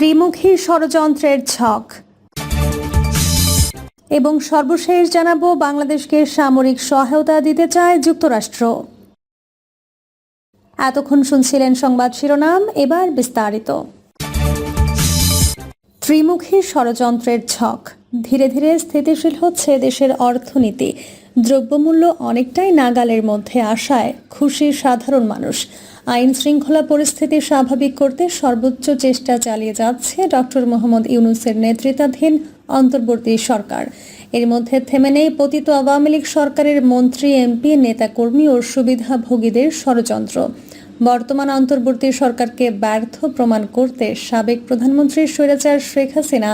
ত্রিমুখী ষড়যন্ত্রের ছক। এবং সর্বশেষ জানাব, বাংলাদেশকে সামরিক সহায়তা দিতে চায় যুক্তরাষ্ট্র। এতক্ষণ শুনছিলেন সংবাদ শিরোনাম, এবার বিস্তারিত। ত্রিমুখী ষড়যন্ত্রের ছক। ধীরে ধীরে স্থিতিশীল হচ্ছে দেশের অর্থনীতি। দ্রব্যমূল্য অনেকটাই নাগালের মধ্যে আসায় খুশি সাধারণ মানুষ। আইন শৃঙ্খলা পরিস্থিতি স্বাভাবিক করতে সর্বোচ্চ চেষ্টা চালিয়ে যাচ্ছে ডক্টর মোহাম্মদ ইউনুসের নেতৃত্বাধীন অন্তর্বর্তী সরকার। এর মধ্যে থেমে নেই পতিত আওয়ামী লীগ সরকারের মন্ত্রী, এমপি, নেতাকর্মী ও সুবিধাভোগীদের ষড়যন্ত্র। বর্তমান অন্তর্বর্তী সরকারকে ব্যর্থ প্রমাণ করতে সাবেক প্রধানমন্ত্রী স্বৈরাচার শেখ হাসিনা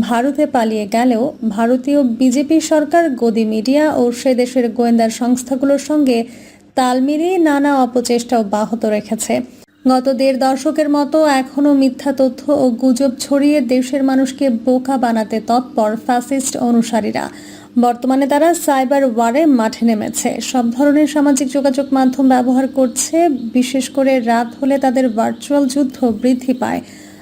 ভারতে পালিয়ে গেলেও ভারতীয় বিজেপি সরকার, গদি মিডিয়া ও সে দেশের গোয়েন্দা সংস্থাগুলোর সঙ্গে তাল মিলিয়ে নানা অপচেষ্টা অব্যাহত রেখেছে। গত দেড় দশকের মতো এখনও মিথ্যা তথ্য ও গুজব ছড়িয়ে দেশের মানুষকে বোকা বানাতে তৎপর ফ্যাসিস্ট অনুসারীরা। বর্তমানে তারা সাইবার ওয়ারে মাঠে নেমেছে। সব ধরনের সামাজিক যোগাযোগ মাধ্যম ব্যবহার করছে। বিশেষ করে রাত হলে তাদের ভার্চুয়াল যুদ্ধ বৃদ্ধি পায়।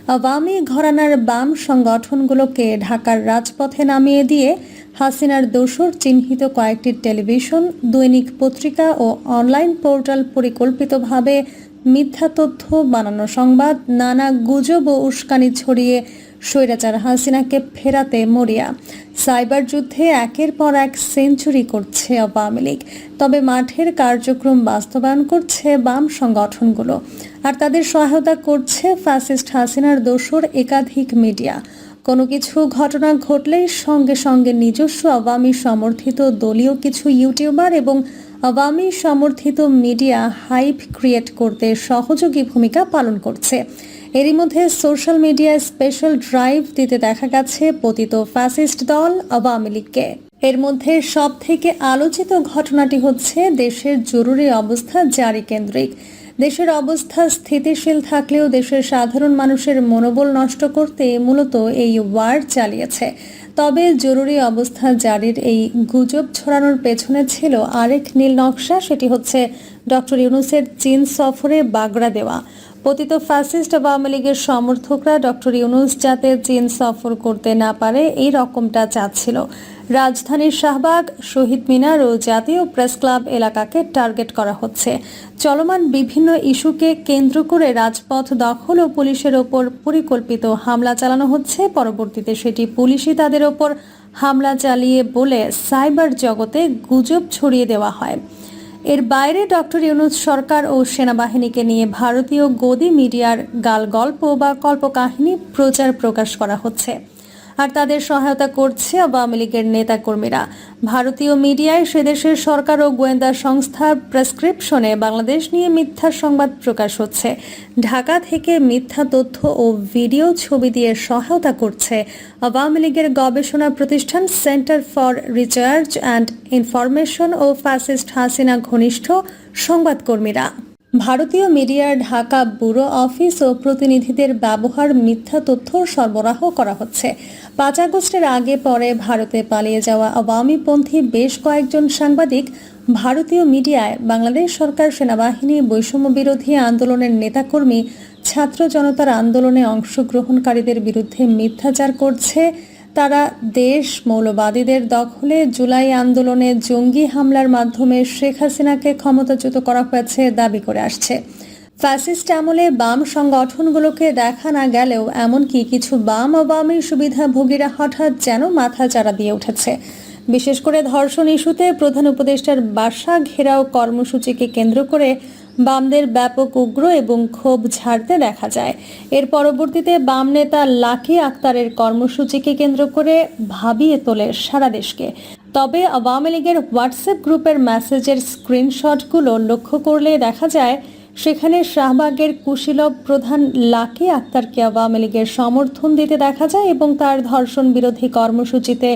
আওয়ামী ঘরানার বাম সংগঠনগুলোকে ঢাকার রাজপথে নামিয়ে দিয়ে হাসিনার দোসর চিহ্নিত কয়েকটি টেলিভিশন, দৈনিক পত্রিকা ও অনলাইন পোর্টাল পরিকল্পিতভাবে মিথ্যা তথ্য বানানো সংবাদ, নানা গুজব ও উস্কানি ছড়িয়ে স্বৈরাচার হাসিনাকে ফেরাতে মরিয়া। সাইবার যুদ্ধে একের পর এক সেঞ্চুরি করছে আওয়ামী লীগ। তবে মাঠের কার্যক্রম বাস্তবায়ন করছে বাম সংগঠনগুলো। আর তাদের সহায়তা করছে ফ্যাসিস্ট হাসিনার দোসর একাধিক মিডিয়া। কোনো কিছু ঘটনা ঘটলেই সঙ্গে সঙ্গে নিজস্ব আওয়ামী সমর্থিত দলীয় কিছু ইউটিউবার এবং আওয়ামী সমর্থিত মিডিয়া হাইপ ক্রিয়েট করতে সহযোগী ভূমিকা পালন করছে। এরই মধ্যে সোশ্যাল মিডিয়ায় স্পেশাল ড্রাইভ দিতে দেখা গেছে পতিত ফ্যাসিস্ট দল আওয়ামী লীগকে। এর মধ্যে সব থেকে আলোচিত ঘটনাটি হচ্ছে দেশের জরুরি অবস্থা জারি কেন্দ্রিক। দেশের অবস্থা স্থিতিশীল থাকলেও দেশের সাধারণ মানুষের মনোবল নষ্ট করতে মূলত এই ওয়ার চালিয়েছে। তবে জরুরি অবস্থা জারির এই গুজব ছড়ানোর পেছনে ছিল আরেক নীল নকশা, সেটি হচ্ছে ডক্টর ইউনুসের চীন সফরে বাগড়া দেওয়া। পতিত ফ্যাসিস্ট আওয়ামী লীগের সমর্থকরা ডক্টর ইউনুস যাতে চীন সফর করতে না পারে, এই রকমটা চাচ্ছিল। রাজধানীর শাহবাগ, শহীদ মিনার ও জাতীয় প্রেস ক্লাব এলাকাকে টার্গেট করা হচ্ছে। চলমান বিভিন্ন ইস্যুকে কেন্দ্র করে রাজপথ দখল ও পুলিশের ওপর পরিকল্পিত হামলা চালানো হচ্ছে। পরবর্তীতে সেটি পুলিশই তাদের ওপর হামলা চালিয়ে বলে সাইবার জগতে গুজব ছড়িয়ে দেওয়া হয়। এর বাইরে ডক্টর ইউনুস সরকার ও সেনাবাহিনীকে নিয়ে ভারতীয় গদি মিডিয়ার গাল গল্প বা কল্পকাহিনী প্রচার প্রকাশ করা হচ্ছে। আর তাদের সহায়তা করছে আওয়ামী লীগের নেতাকর্মীরা। ভারতীয় মিডিয়ায় সেদেশের সরকার ও গোয়েন্দা সংস্থার প্রেসক্রিপশনে বাংলাদেশ নিয়ে মিথ্যা সংবাদ প্রকাশ হচ্ছে। ঢাকা থেকে মিথ্যা তথ্য ও ভিডিও ছবি দিয়ে সহায়তা করছে আওয়ামী লীগের গবেষণা প্রতিষ্ঠান centre for research and information O fascist Hasina ঘনিষ্ঠ সংবাদকর্মীরা। ভারতীয় মিডিয়ার ঢাকা ব্যুরো অফিস ও প্রতিনিধিদের ব্যবহার মিথ্যা তথ্য সরবরাহ করা হচ্ছে। পাঁচ আগস্টের আগে পরে ভারতে পালিয়ে যাওয়া আওয়ামীপন্থী বেশ কয়েকজন সাংবাদিক ভারতীয় মিডিয়ায় বাংলাদেশ সরকার সেনাবাহিনী বৈষম্য বিরোধী আন্দোলনের নেতাকর্মী, ছাত্র জনতার আন্দোলনে অংশগ্রহণকারীদের বিরুদ্ধে মিথ্যাচার করছে। তারা দেশ মৌলবাদীদের দখলে জুলাই আন্দোলনে জঙ্গি হামলার মাধ্যমে শেখ হাসিনাকে ক্ষমতাচ্যুত করা হয়েছে দাবি করে আসছে। ফ্যাসিস্ট আমলে বাম সংগঠনগুলোকে দেখা না গেলেও এমনকি কিছু বাম আওয়ামী সুবিধাভোগীরা হঠাৎ যেন মাথা চারা দিয়ে উঠেছে। বিশেষ করে ধর্ষণ ইস্যুতে প্রধান উপদেষ্টার বাসা ঘেরাও কর্মসূচিকে কেন্দ্র করে বামদের ব্যাপক উগ্র এবং ক্ষোভ ঝাড়তে দেখা যায়। এর পরবর্তীতে বাম নেতা লাকি আক্তারের কর্মসূচিকে কেন্দ্র করে ভাবিয়ে তোলে সারা দেশকে। তবে আওয়ামী লীগের হোয়াটসঅ্যাপ গ্রুপের মেসেজের স্ক্রিনশটগুলো লক্ষ্য করলে দেখা যায় সেখানে শাহবাগের কুশীলব প্রধান লাকি আক্তারকে আওয়ামী লীগের সমর্থন দিতে দেখা যায় এবং তার ধর্ষণ বিরোধী কর্মসূচিতে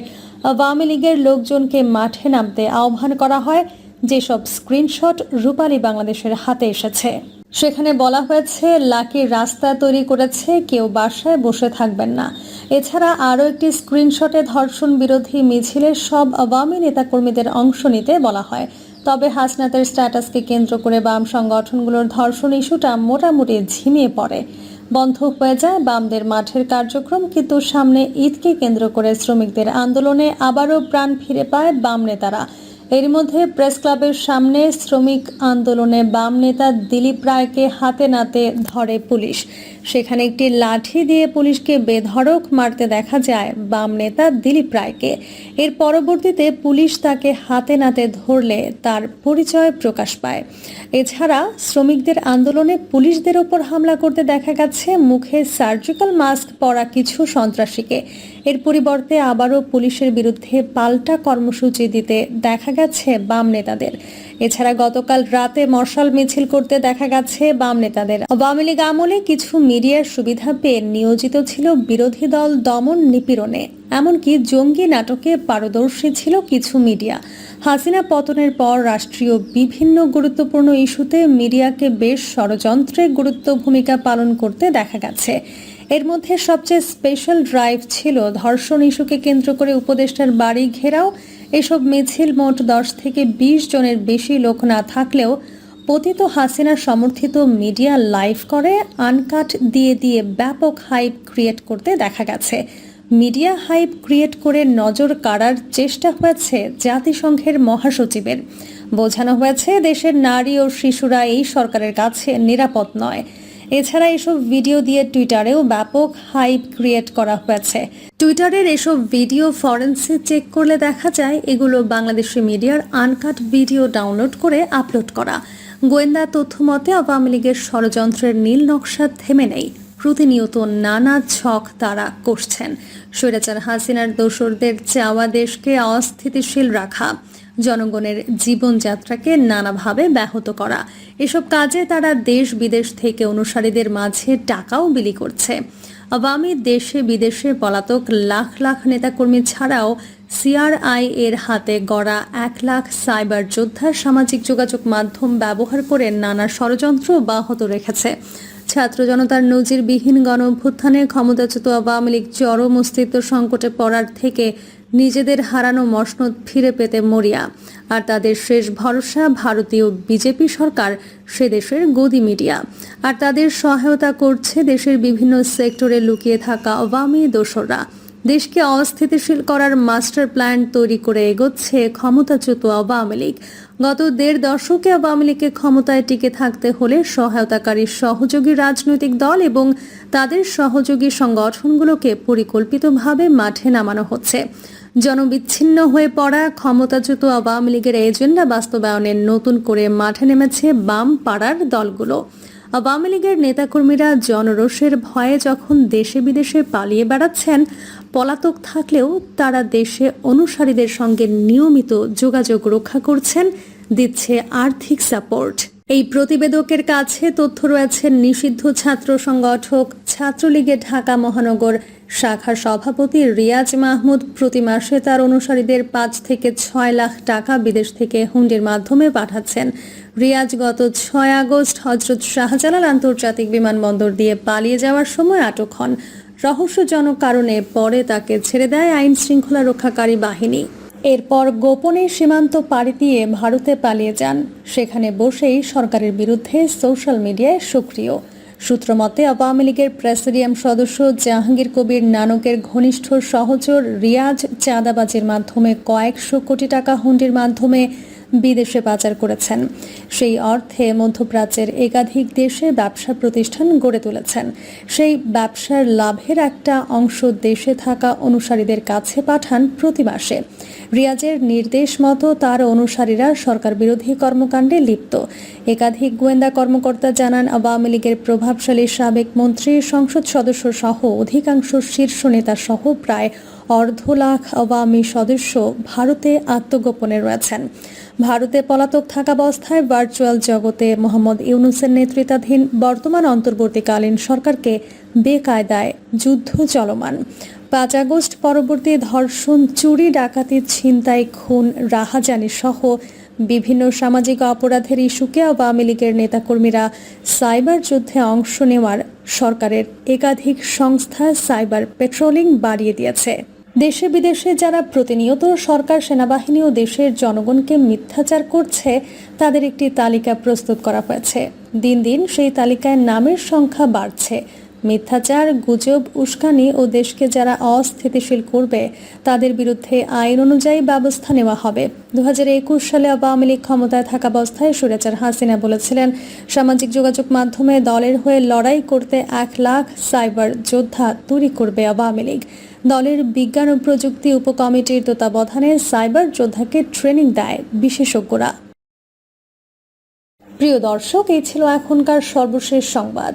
আওয়ামী লীগের লোকজনকে মাঠে নামতে আহ্বান করা হয়। যেসব স্ক্রিনশট রূপালী বাংলাদেশের হাতে এসেছে। সেখানে বলা হয়েছে, লাকি রাস্তা তৈরি করেছে, কেউ বাসায় বসে থাকবেন না। এছাড়া আরও একটি স্ক্রিনশটে ধর্ষণ বিরোধী মিছিলে সব আওয়ামী নেতাকর্মীদের অংশ নিতে বলা হয়। তবে হাসনাতের স্ট্যাটাসকে কেন্দ্র করে বাম সংগঠনগুলোর ধর্ষণ ইস্যুটা মোটামুটি ঝিমিয়ে পড়ে। বন্ধ হয়ে যায়, বামদের মাঠের কার্যক্রম কিন্তু সামনে ঈদকে কেন্দ্র করে শ্রমিকদের আন্দোলনে আবারও প্রাণ ফিরে পায় বাম নেতারা। এর মধ্যে প্রেস ক্লাবের সামনে শ্রমিক আন্দোলনে বাম নেতা দিলীপ রায়কে হাতে নাতে ধরে পুলিশ। সেখানে একটি লাঠি দিয়ে পুলিশকে বেধড়ক মারতে দেখা যায় বাম নেতা দিলীপ রায়কে। এর পরবর্তীতে পুলিশ তাকে হাতে নাতে ধরলে তার পরিচয় প্রকাশ পায়। এছাড়া শ্রমিকদের আন্দোলনে পুলিশদের ওপর হামলা করতে দেখা গেছে, মুখে সার্জিক্যাল মাস্ক পরা কিছু সন্ত্রাসীকে। এর পরিবর্তে আবারও পুলিশের বিরুদ্ধে পাল্টা কর্মসূচি দিতে দেখা গেছে বাম নেতাদের। এছাড়া গতকাল রাতে মশাল মিছিল করতে দেখা গেছে বাম নেতাদের। আওয়ামী লীগ আমলে কিছু মিডিয়ার সুবিধা পেয়ে নিয়োজিত ছিল বিরোধী দল দমন নিপীড়নে। এমনকি জঙ্গি নাটকে পারদর্শী ছিল কিছু মিডিয়া। হাসিনা পতনের পর রাষ্ট্রীয় বিভিন্ন গুরুত্বপূর্ণ ইস্যুতে মিডিয়াকে বেশ ষড়যন্ত্রে গুরুত্ব ভূমিকা পালন করতে দেখা গেছে। এর মধ্যে সবচেয়ে স্পেশাল ড্রাইভ ছিল ধর্ষণ ইস্যুকে কেন্দ্র করে উপদেষ্টার বাড়ি ঘেরাও। এসব মিছিল মোট দশ থেকে বিশ জনের বেশি লোক না থাকলেও পতিত হাসিনা সমর্থিত মিডিয়া লাইভ করে আনকাট দিয়ে দিয়ে ব্যাপক হাইপ ক্রিয়েট করতে দেখা গেছে। মিডিয়া হাইপ ক্রিয়েট করে নজর কাড়ার চেষ্টা হয়েছে জাতিসংঘের মহাসচিবের। বোঝানো হয়েছে দেশের নারী ও শিশুরা এই সরকারের কাছে নিরাপদ নয়। এছাড়া এসব ভিডিও দিয়ে টুইটারেও ব্যাপক হাইপ ক্রিয়েট করা হয়েছে। টুইটারের এসব ভিডিও ফরেন্সে চেক করলে দেখা যায় এগুলো বাংলাদেশি মিডিয়ার আনকাট ভিডিও ডাউনলোড করে আপলোড করা। গোয়েন্দা তথ্য মতে, আওয়ামী লীগের ষড়যন্ত্রের নীল নকশা থেমে নেই। প্রতিনিয়ত নানা ছক তারা করছেন। স্বৈরাচার হাসিনার দোসরদের চাওয়া দেশকে অস্থিতিশীল রাখা। জনগণের জীবনযাত্রাকে নানাভাবে ব্যাহত করা। এসব কাজে তারা দেশ বিদেশ থেকে অনুসারীদের মাঝে টাকাও বিলি করছে। আওয়ামী দেশে বিদেশে পলাতক লাখ লাখ নেতাকর্মী ছাড়াও সিআরআই এর হাতে গড়া এক লাখ সাইবার যোদ্ধা সামাজিক যোগাযোগ মাধ্যম ব্যবহার করে নানা ষড়যন্ত্র অব্যাহত রেখেছে। ছাত্র জনতার নজিরবিহীন গণ অভ্যুত্থানে ক্ষমতাচ্যুত আওয়ামী লীগ চরম অস্তিত্ব সংকটে পড়ার থেকে নিজেদের হারানো মসনদ ফিরে পেতে মরিয়া। আর তাদের শেষ ভরসা ভারতীয় বিজেপি সরকার, সে দেশের গদি মিডিয়া। আর তাদের সহায়তা করছে দেশের বিভিন্ন সেক্টরে লুকিয়ে থাকা আওয়ামী দোসররা। দেশকে অস্থিতিশীল করার মাস্টার প্ল্যান তৈরি করে এগোচ্ছে ক্ষমতাচ্যুত আওয়ামী লীগ। গত দেড় দশকে আওয়ামী লীগকে ক্ষমতায় টিকে থাকতে হলে সহায়তাকারী সহযোগী রাজনৈতিক দল এবং তাদের সহযোগী সংগঠনগুলোকে পরিকল্পিতভাবে মাঠে নামানো হচ্ছে। জনবিচ্ছিন্ন হয়ে পড়া ক্ষমতাচ্যুত আওয়ামী লীগের এজেন্ডা বাস্তবায়নের নতুন করে মাঠে নেমেছে বাম পাড়ার দলগুলো। আওয়ামী লীগের নেতাকর্মীরা জনরোষের ভয়ে যখন দেশে বিদেশে পালিয়ে বেড়াচ্ছেন, পলাতক থাকলেও তারা দেশে অনুসারীদের সঙ্গে নিয়মিত যোগাযোগ রক্ষা করছেন, দিচ্ছে আর্থিক সাপোর্ট। এই প্রতিবেদকের কাছে তথ্য রয়েছে, নিষিদ্ধ ছাত্র সংগঠক ছাত্রলীগের ঢাকা মহানগর শাখার সভাপতি রিয়াজ মাহমুদ প্রতি মাসে তার অনুসারীদের পাঁচ থেকে ছয় লাখ টাকা বিদেশ থেকে হুন্ডির মাধ্যমে পাঠাচ্ছেন। রিয়াজ গত ছয় আগস্ট হজরত শাহজালাল আন্তর্জাতিক বিমানবন্দর দিয়ে পালিয়ে যাওয়ার সময় আটক হন। রহস্যজনক কারণে পরে তাকে ছেড়ে দেয় আইন শৃঙ্খলা রক্ষাকারী বাহিনী। এরপর গোপনে সীমান্ত পাড়ি দিয়ে ভারতে পালিয়ে যান। সেখানে বসেই সরকারের বিরুদ্ধে সোশ্যাল মিডিয়ায় সক্রিয়। সূত্রমতে, আওয়ামী লীগের প্রেসিডিয়াম সদস্য জাহাঙ্গীর কবির নানকের ঘনিষ্ঠ সহচর রিয়াজ চাঁদাবাজির মাধ্যমে কয়েকশো কোটি টাকা হুন্ডির মাধ্যমে বিদেশে পাচার করেছেন। সেই অর্থে মধ্যপ্রাচ্যের একাধিক দেশে ব্যবসা প্রতিষ্ঠান গড়ে তুলেছেন। সেই ব্যবসার লাভের একটা অংশ দেশে থাকা অনুসারীদের কাছে পাঠান প্রতি মাসে। রিয়াজের নির্দেশ মতো তার অনুসারীরা সরকার বিরোধী কর্মকাণ্ডে লিপ্ত। একাধিক গোয়েন্দা কর্মকর্তা জানান, আওয়ামী লীগের প্রভাবশালী সাবেক মন্ত্রী, সংসদ সদস্য সহ অধিকাংশ শীর্ষ নেতা সহ প্রায় অর্ধ লাখ আওয়ামী সদস্য ভারতে আত্মগোপনে রয়েছেন। ভারতে পলাতক থাকাবস্থায় ভার্চুয়াল জগতে মোহাম্মদ ইউনুসের নেতৃত্বাধীন বর্তমান অন্তর্বর্তীকালীন সরকারকে বেকায়দায় যুদ্ধ চলমান। পাঁচ আগস্ট পরবর্তী ধর্ষণ, চুরি, ডাকাতি, ছিনতাই, খুন, রাহাজানি সহ বিভিন্ন সামাজিক অপরাধের ইস্যুকে আওয়ামী লীগের নেতাকর্মীরা সাইবার যুদ্ধে অংশ নেওয়ার সরকারের একাধিক সংস্থা সাইবার পেট্রোলিং বাড়িয়ে দিয়েছে। দেশে বিদেশে যারা প্রতিনিয়ত সরকার, সেনাবাহিনী ও দেশের জনগণকে মিথ্যাচার করছে, তাদের একটি তালিকা প্রস্তুত করা হয়েছে। দিন দিন সেই তালিকায় নামের সংখ্যা বাড়ছে। মিথ্যাচার, গুজব, উস্কানি ও দেশকে যারা অস্থিতিশীল করবে, তাদের বিরুদ্ধে আইন অনুযায়ী ব্যবস্থা নেওয়া হবে। দু হাজার একুশ সালে আওয়ামী লীগ ক্ষমতায় থাকা অবস্থায় সুরেচার হাসিনা বলেছিলেন, সামাজিক যোগাযোগ মাধ্যমে দলের হয়ে লড়াই করতে এক লাখ সাইবার যোদ্ধা তৈরি করবে আওয়ামী লীগ। দলের বিজ্ঞান ও প্রযুক্তি উপকমিটির তত্ত্বাবধানে সাইবার যোদ্ধাকে ট্রেনিং দেয় বিশেষজ্ঞরা। প্রিয় দর্শক, এই ছিল এখনকার সর্বশেষ সংবাদ।